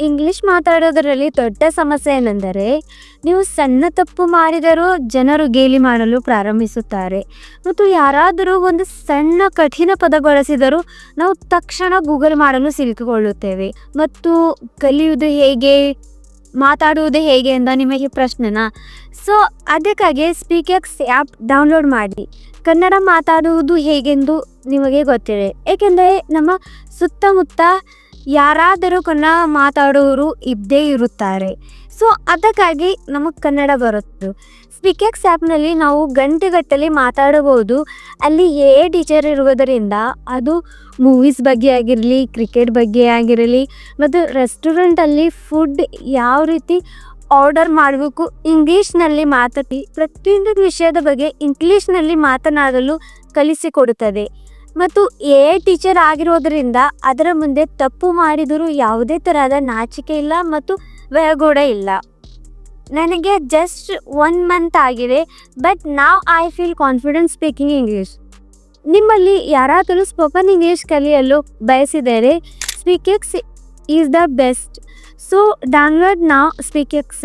English ಮಾತಾಡೋದರಲ್ಲಿ ದೊಡ್ಡ ಸಮಸ್ಯೆ ಏನೆಂದರೆ, ನೀವು ಸಣ್ಣ ತಪ್ಪು ಮಾಡಿದರೂ ಜನರು ಗೇಲಿ ಮಾಡಲು ಪ್ರಾರಂಭಿಸುತ್ತಾರೆ. ಮತ್ತು ಯಾರಾದರೂ ಒಂದು ಸಣ್ಣ ಕಠಿಣ ಪದ ಬಳಸಿದರೂ ನಾವು ತಕ್ಷಣ ಗೂಗಲ್ ಮಾಡಲು ಸಿಲುಕಿಕೊಳ್ಳುತ್ತೇವೆ. ಮತ್ತು ಕಲಿಯುವುದು ಹೇಗೆ, ಮಾತಾಡುವುದು ಹೇಗೆ ಅಂತ ನಿಮಗೆ ಪ್ರಶ್ನೆನಾ? ಸೊ ಅದಕ್ಕಾಗಿ ಸ್ಪೀಕೆಕ್ಸ್ ಆ್ಯಪ್ ಡೌನ್ಲೋಡ್ ಮಾಡಿ. ಕನ್ನಡ ಮಾತಾಡುವುದು ಹೇಗೆಂದು ನಿಮಗೆ ಗೊತ್ತಿದೆ. ಏಕೆಂದರೆ ನಮ್ಮ ಸುತ್ತಮುತ್ತ ಯಾರಾದರೂ ಕನ್ನಡ ಮಾತಾಡೋರು ಇದ್ದೇ ಇರುತ್ತಾರೆ. ಸೊ ಅದಕ್ಕಾಗಿ ನಮಗೆ ಕನ್ನಡ ಬರುತ್ತೆ ಸ್ಪೀಕೆಕ್ಸ್ ಆ್ಯಪ್ನಲ್ಲಿ ನಾವು ಗಂಟೆಗಟ್ಟಲೆ ಮಾತಾಡಬಹುದು. ಅಲ್ಲಿ ಎ ಟೀಚರ್ ಇರುವುದರಿಂದ ಅದು ಮೂವೀಸ್ ಬಗ್ಗೆ ಆಗಿರಲಿ ಕ್ರಿಕೆಟ್ ಬಗ್ಗೆ ಆಗಿರಲಿ, ಮತ್ತು ರೆಸ್ಟೋರೆಂಟಲ್ಲಿ ಫುಡ್ ಯಾವ ರೀತಿ ಆರ್ಡರ್ ಮಾಡಬೇಕು ಇಂಗ್ಲೀಷ್ನಲ್ಲಿ ಮಾತಾಡಿ, ಪ್ರತಿಯೊಂದು ವಿಷಯದ ಬಗ್ಗೆ ಇಂಗ್ಲೀಷ್ನಲ್ಲಿ ಮಾತನಾಡಲು ಕಲಿಸಿಕೊಡುತ್ತದೆ. ಮತ್ತು ಎ ಟೀಚರ್ ಆಗಿರೋದರಿಂದ ಅದರ ಮುಂದೆ ತಪ್ಪು ಮಾಡಿದರೂ ಯಾವುದೇ ತರಹದ ನಾಚಿಕೆ ಇಲ್ಲ ಮತ್ತು ಭಯಗೂಡ ಇಲ್ಲ. ನನಗೆ ಜಸ್ಟ್ ಒನ್ ಮಂತ್ ಆಗಿದೆ but now I feel confidence speaking English ನಿಮ್ಮಲ್ಲಿ ಯಾರಾದರೂ ಸ್ಪೋಕನ್ ಇಂಗ್ಲೀಷ್ ಕಲಿಯಲು ಬಯಸಿದರೆ SpeakX is the best so download ನಾ ಸ್ಪೀಕೆಕ್ಸ್